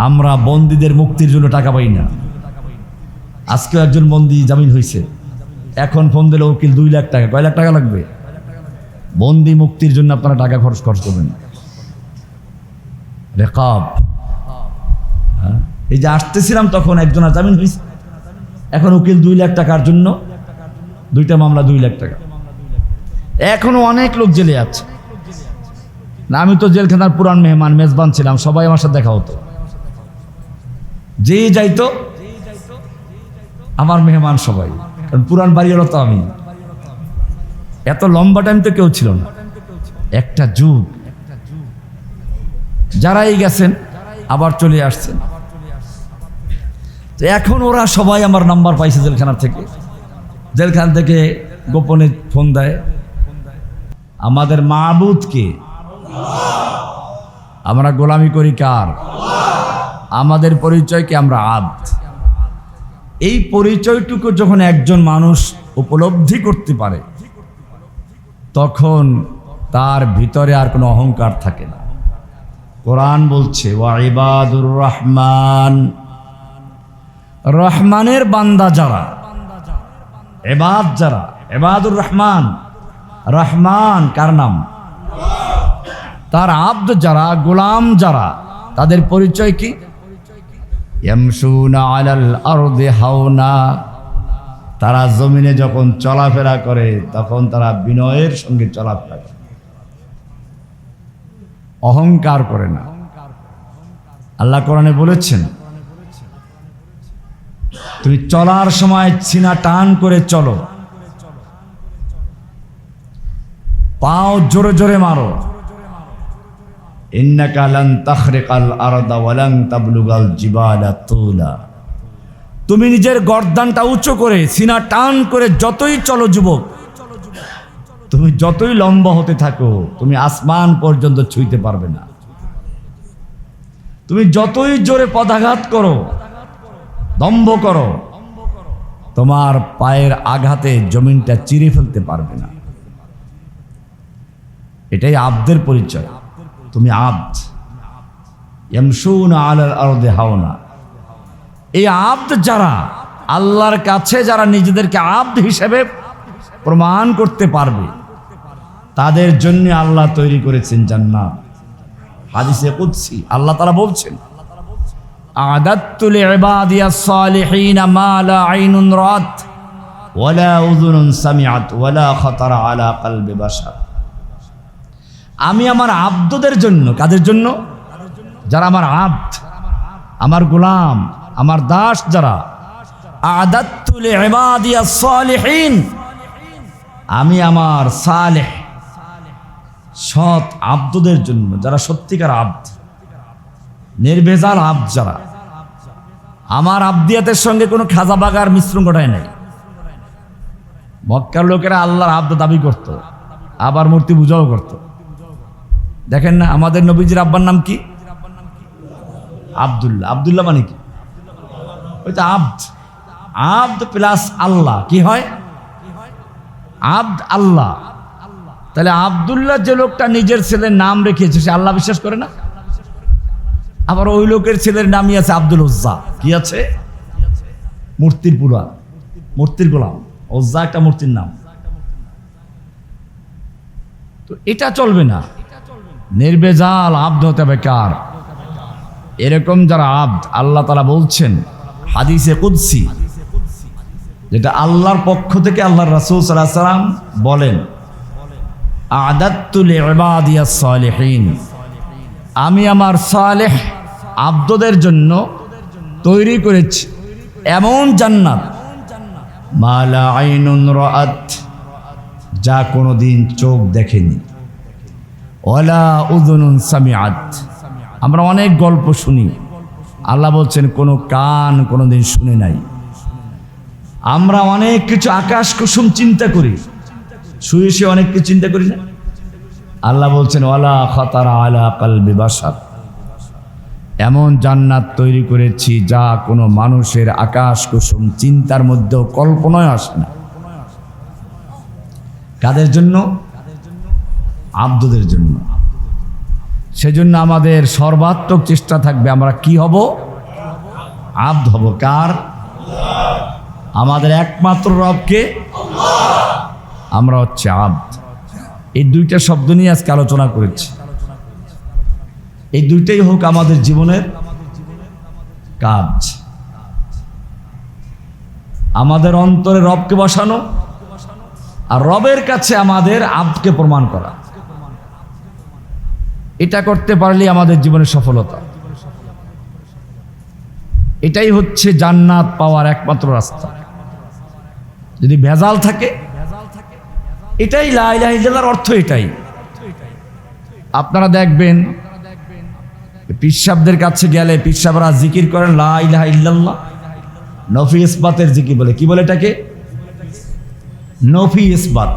আমরা বন্দীদের মুক্তির জন্য টাকা পাই না। আজকেও একজন বন্দি জামিন হয়েছে। এখন ফোন দিলে উকিল দুই লাখ টাকা। কয় লাখ টাকা লাগবে? বন্দি মুক্তির জন্য আপনারা টাকা খরচ খরচ করবেন। রেকাব। হ্যাঁ? এই যে আসতেছিলাম তখন একজন জামিন হয়েছে এখন উকিল দুই লাখ টাকার জন্য। দুইটা মামলা দুই লাখ টাকা। এখনও অনেক লোক জেলে আছে। না, আমি তো জেলখানার পুরান মেহমান, মেজবান ছিলাম। সবাই আমার সাথে দেখা হতো। যেই যাইতো, আমার মেহমান সবাই। কারণ পুরান বাড়ি হলো তো আমি। এত লম্বা টাইম তো কেউ ছিল না। একটা যুগ। যারাই গেছেন, আবার চলে আসছেন। এখন ওরা সবাই আমার নাম্বার পাইছে জেলখানার থেকে। জেলখানা থেকে গোপনে ফোন দেয়। আমাদের মাহবুদকে আমরা গোলামি করি কার? আমাদের পরিচয়কে আমরা আব্দ এই পরিচয়টুকু যখন একজন মানুষ উপলব্ধি করতে পারে, তখন তার ভিতরে আর কোনো অহংকার থাকে না। কোরআন বলছে ওয়াইবাদুর রহমান। রহমানের বান্দা যারা, এবাদ যারা, এবাদুর রহমান। রহমান কার নাম? তার আব্দ যারা, গোলাম যারা, তাদের পরিচয় কি? তারা জমিনে যখন চলাফেরা করে, তখন তারা বিনয়ের সঙ্গে চলাফেরা করে। অহংকার করে না। আল্লাহ কোরআনে বলেছেন, তুমি চলার সময় ছিনা টান করে চলো। পাও জোরে জোরে মারো। ইন্নাকা লান তাখরিকাল আরদা ওয়ালান তাবলুগাল জিবালা তুলা। তুমি নিজের গর্দানটা উঁচু করে, সিনা টান করে যতই চলো যুবক, তুমি যতই লম্বা হতে থাকো, তুমি আসমান পর্যন্ত ছুঁইতে পারবে না। তুমি যতই জোরে পদাঘাত করো, দম্ভ করো, তোমার পায়ের আঘাতে জমিনটা চিরে ফেলতে পারবে না। এটাই আব্দের পরিচয়। তুমি আব্দ। আলাল হাওনা। এই আব্দ যারা, আল্লাহর কাছে যারা নিজেদেরকে আব্দ হিসেবে প্রমাণ করতে পারবে, তাদের জন্য আল্লাহ তৈরি করেছেন জান্নাত। হাদিসে কুদসি, আল্লাহ তারা বলছেন লা আইনুন রাত আমি আমার আব্দদের জন্য, কাদের জন্য? যারা আমার আব্দ, আমার গোলাম, আমার দাস যারা আমি আমার সালেহ, সৎ আব্দদের জন্য, যারা সত্যিকার আব্দ, নির্ভেজাল আব্দ যারা, আমার আব্দিয়াতের সঙ্গে কোনো খাজা বাগার মিশ্রণ ঘটায় নাই। মক্কার লোকেরা আল্লাহর আব্দ দাবি করত, আবার মূর্তি পূজাও করত। দেখেন না, আমাদের নবীজির আব্বার নাম কি? আব্দুল্লাহ। আব্দুল্লাহ মানে কি? ওই তো আব্দ। আব্দ প্লাস আল্লাহ। কি হয়? আব্দ আল্লাহ। তাহলে আবদুল্লাহ যে লোকটা নিজের ছেলের নাম রেখেছে, সে আল্লাহ বিশ্বাস করে না? আবার ওই লোকের ছেলের নামই আছে আব্দুল উজ্জা কি আছে? মূর্তির পুরা মূর্তির গোলাম। ওজ্জা একটা মূর্তির নাম। তো এটা চলবে না। নির্বেজাল আব্দ হতে হবে কার এরকম যারা আব্দ, আল্লাহ তারা বলছেন হাদিসে কুদ্সি, যেটা আল্লাহর পক্ষ থেকে আল্লাহর রাসূল আলাইহি সাল্লাম বলেন আদাত্তুল সালিহিন আমি আমার সালেহ আব্দদের জন্য তৈরি করেছি এমন জান্নাত। মালা আইনুন রাত যা কোনো দিন চোখ দেখেনি। আমরা অনেক গল্প শুনি। আল্লাহ বলছেন, কোনো কান কোনো দিন শুনে নাই। আমরা অনেক কিছু আকাশ কুসুম চিন্তা করি। শুয়ে শুয়ে অনেক কিছু চিন্তা করি না? আল্লাহ বলছেন, ওয়ালা খতারা আলা কালবি বাসার এমন জান্নাত তৈরি করেছি যা কোনো মানুষের আকাশ কুসুম চিন্তার মধ্যেও কল্পনায় আসে না। কাদের জন্য? আব্দদের জন্য। সেজন্য আমাদের সর্বাত্মক চেষ্টা থাকবে আমরা কি হব? আব্দ হব কার? আমাদের একমাত্র রবকে? আমরা হচ্ছে আব্দ। এই দুইটা শব্দ নিয়ে আজকে আলোচনা করেছি। এই দুইটাই হোক আমাদের জীবনের কাজ। আমাদের অন্তরে রবকে বসানো আর রবের কাছে আমাদের আবকে প্রমাণ করা। এটা করতে পারলে আমাদের জীবনের সফলতা। এটাই হচ্ছে জান্নাত পাওয়ার একমাত্র রাস্তা। যদি ভেজাল থাকে, এটাই লাইলাহিল্লার অর্থ এটাই। আপনারা দেখবেন পিসাবদের কাছে গেলে পিসাবরা জিকির করেন লাইলাহ ইল্লাল্লাহ, নফি ইসবাতের জিকির বলে। কি বলে এটাকে? নফি ইসবাত।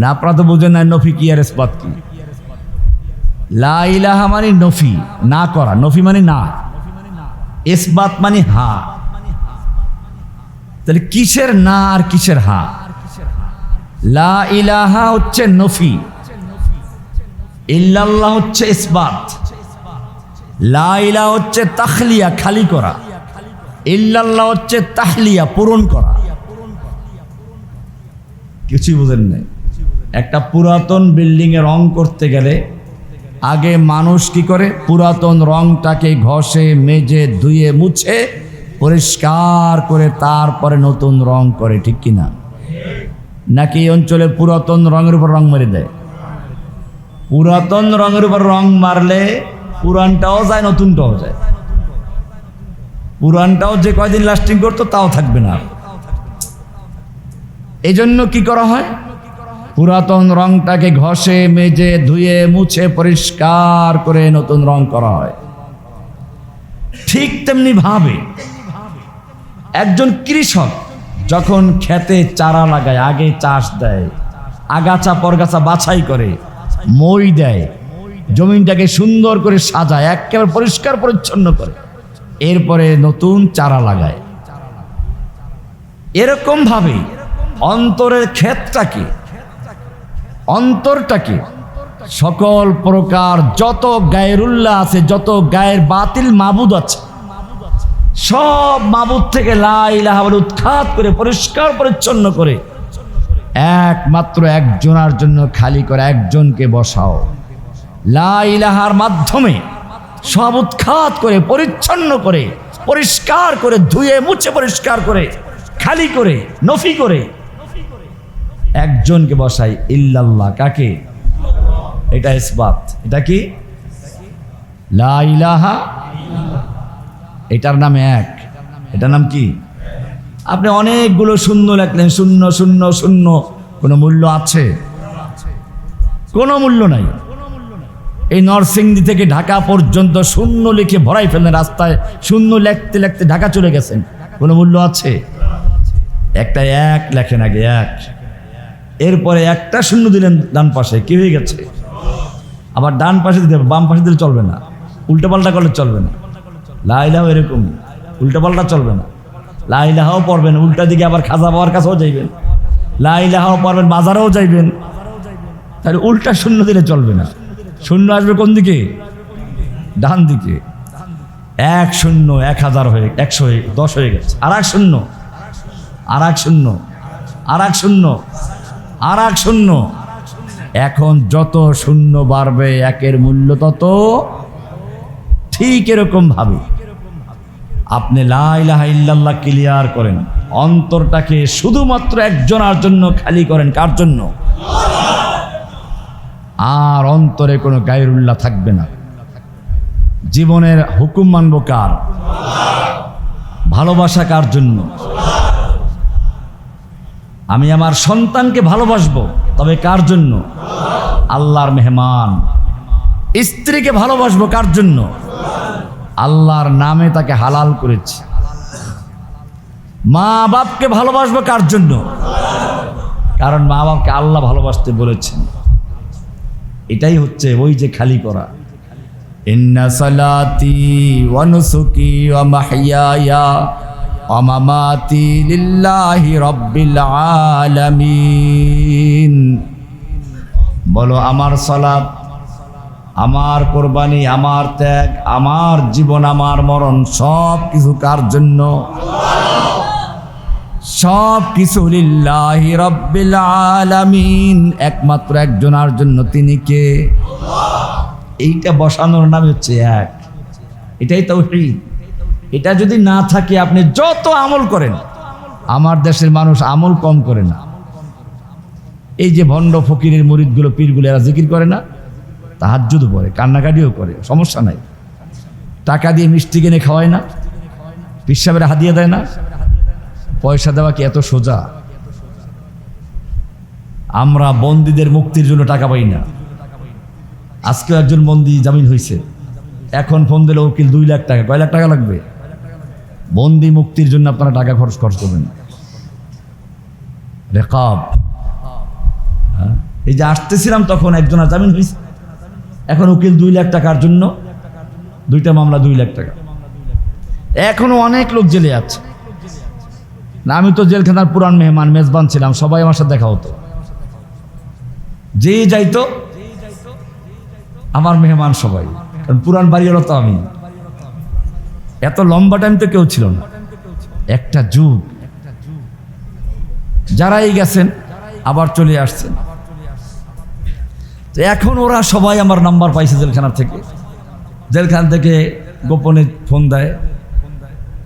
না, আপনারা তো বোঝেন না নফি কি আর ইসবাত কি। লা ইলাহা মানে নফি, না করা। নফি মানে না। ইসবাত মানে হা। তাহলে কিসের না আর কিসের হা? লা ইলাহা হচ্ছে নফি। ইল্লাল্লাহ হচ্ছে ইসবাত। লা ইলাহা হচ্ছে তাখলিয়া, খালি করা। ইল্লাল্লাহ হচ্ছে তাহলিয়া, পূরণ করা। কিছুই বুঝেন নাই। একটা পুরাতন বিল্ডিং এ রং করতে গেলে আগে মানুষ কি করে? পুরাতন রংটাকে ঘষে, মেজে, ধুয়ে, মুছে, পরিষ্কার করে তারপরে নতুন রং করে, ঠিক কিনা নাকি এই অঞ্চলে পুরাতন রঙের উপর রং মেরে দেয়? পুরাতন রঙের উপর রং মারলে পুরানটাও যায়, নতুনটাও যায়। পুরানটাও যে কয়দিন লাস্টিং করতো, তাও থাকবে না। এই জন্য কি করা হয়? পুরাতন রংটাকে ঘষে, মেজে, ধুয়ে, মুছে, পরিষ্কার করে নতুন রং করা হয়। ঠিক তেমনি ভাবে একজন কৃষক যখন খেতে চারা লাগায়, আগে চাষ দেয়, আগাছা পরগাছা বাছাই করে, মই দেয়, জমিনটাকে সুন্দর করে সাজায়, একেবারে পরিষ্কার পরিচ্ছন্ন করে, এরপরে নতুন চারা লাগায়। এরকম ভাবে অন্তরের ক্ষেতটাকে অন্তরটাকে সকল প্রকার যত গায়েরুল্লাহ আছে, যত গায়ের বাতিল মাবুদ আছে, সব মাবুদ থেকে লাইলাহ উৎখাত করে, পরিষ্কার, পরিচ্ছন্ন করে, একমাত্র একজনার জন্য খালি করে একজনকে বসাও। লাইলাহার মাধ্যমে সব উৎখাত করে, পরিচ্ছন্ন করে, পরিষ্কার করে, ধুয়ে, মুছে, পরিষ্কার করে, খালি করে, নফি করে একজনকে বসাই, ইল্লাল্লাহ কাকে? এটা ইসবাত। এটা কি? লা ইলাহা এটার নাম এক। এটার নাম কি? আপনি অনেকগুলো শূন্য লেখলেন, শূন্য শূন্য শূন্য। কোনো মূল্য আছে? কোনো মূল্য নাই। এই নরসিংদী থেকে ঢাকা পর্যন্ত শূন্য লিখে ভরাই ফেলেন রাস্তায়। শূন্য লেখতে লেখতে ঢাকা চলে গেছেন। কোনো মূল্য আছে? একটা এক লেখেন আগে, এক। এরপরে একটা শূন্য দিলেন ডান পাশে, কি হয়ে গেছে? আবার ডান পাশে দিতে হবে, বাম পাশে দিলে চলবে না। উল্টো পাল্টা করলে চলবে না। লাইলাও এরকম উল্টো পাল্টা চলবে না। লাইলাহাও পড়বেন, উল্টা দিকে আবার খাজা বাবার কাছেও যাইবেন। লাইলাহাও পড়বেন, বাজারেও যাইবেন। তাহলে উল্টা শূন্য দিলে চলবে না। শূন্য আসবে কোন দিকে? ডান দিকে। এক শূন্য, এক হাজার হয়ে, একশো হয়ে, দশ হয়ে গেছে। আর এক শূন্য, আর এক শূন্য, আর এক শূন্য। আর এক শূন্য। এখন যত শূন্য বাড়বে, একের মূল্য তত ঠিক এরকম ভাবে। আপনি লাইলাহা ইল্লাল্লাহ ক্লিয়ার করেন। অন্তরটাকে শুধুমাত্র একজনার জন্য খালি করেন। কার জন্য? আর অন্তরে কোনো গায়রুল্লাহ থাকবে না। জীবনের হুকুম মানব কার? ভালোবাসা কার জন্য? আমি আমার সন্তানকে ভালোবাসবো, তবে কার জন্য? আল্লাহর মেহমান। স্ত্রীকে ভালোবাসবো কার জন্য? আল্লাহর নামে তাকে হালাল করেছি। মা বাপকে ভালোবাসবো কার জন্য? কারণ মা বাপকে আল্লাহ ভালোবাসতে বলেছেন। এটাই হচ্ছে ওই যে খালি করা। ইন্না সালাতি ওয়া নুসুকি ওয়া ওয়া মামাতি লিল্লাহি রাব্বিল আলামিন। বলো, আমার সালাত, আমার কোরবানি, আমার ত্যাগ, আমার জীবন, আমার মরণ, সব কিছু কার জন্য? সব কিছু লিল্লাহি রব্বিল আলামিন। একমাত্র একজনের জন্য তিনি কে? এইটা বসানোর নাম হচ্ছে এক। এটাই তো এটা যদি না থাকে, আপনি যত আমল করেন, আমার দেশের মানুষ আমল কম করে না। এই যে ভণ্ড ফকিরের মুরিদগুলো, পীরগুলো, এরা জিকির করে না, তাহাজ্জুদও পড়ে, কান্নাকাটিও করে, সমস্যা নাই। টাকা দিয়ে মিষ্টি কিনে খাওয়ায় না পিসাবের হাদিয়ে দেয় না, পয়সা দেওয়া কি এত সোজা? আমরা বন্দীদের মুক্তির জন্য টাকা পাই না। আজকে একজন বন্দি জামিন হয়েছে এখন ফোন দিলে, উকিল, দুই লাখ টাকা, কয় লাখ টাকা লাগবে? বন্দি মুক্তির জন্য আপনারা টাকা খরচ খরচ করবেন। রেকাব। হ্যাঁ? এই যে আসতেছিলাম তখন একজন জামিন হয়েছে এখন উকিল দুই লাখ টাকার জন্য। দুইটা মামলা দুই লাখ টাকা। এখনও অনেক লোক জেলে আছে। না, আমি তো জেলখানার পুরান মেহমান, মেজবান ছিলাম, সবাই আমার সাথে দেখা হতো। যে যাইতো, আমার মেহমান সবাই। কারণ পুরান বাড়িওয়ালা তো আমি। এত লম্বা টাইম তো কেউ ছিল না। একটা যুগ। যারাই গেছেন, আবার চলে আসছেন। তো এখন ওরা সবাই আমার নাম্বার পাইছে জেলখানা থেকে। জেলখান থেকে গোপনে ফোন দেয়।